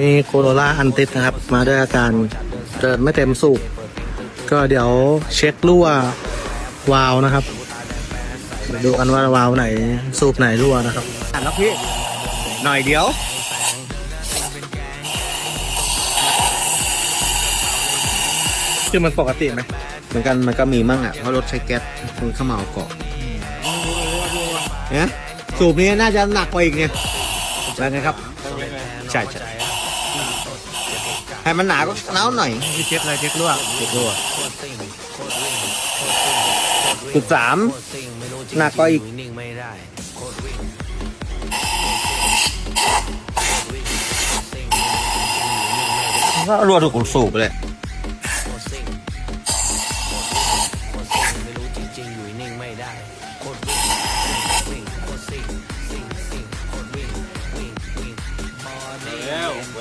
นี่โคโรล่าอันติดนะครับ มาด้วยอาการเดินไม่เต็มสูบก็เดี๋ยวเช็ครั่ววาล์วนะครับเดี๋ยวดูกันว่าวาล์วไหนสูบไหนรั่วนะครับอ่านแล้วพี่หน่อยเดียวคือมันปกติไหมเหมือนกันมันก็มีมั่งอะเพราะรถใช้แก๊สมันเข้ามาเอาเกาะเนี่ยสูบนี้น่าจะหนักกว่าอีกเนี่ยแล้วไงครับ ใช่ใช่ ให้มันหนาก็เน้าหน่อยนี่เช็คอะไรเช็ครั่วเช็ครั่วจุดสามหนักก็อีกก็รั่วถูกสูบเลยโคตรวิ่ง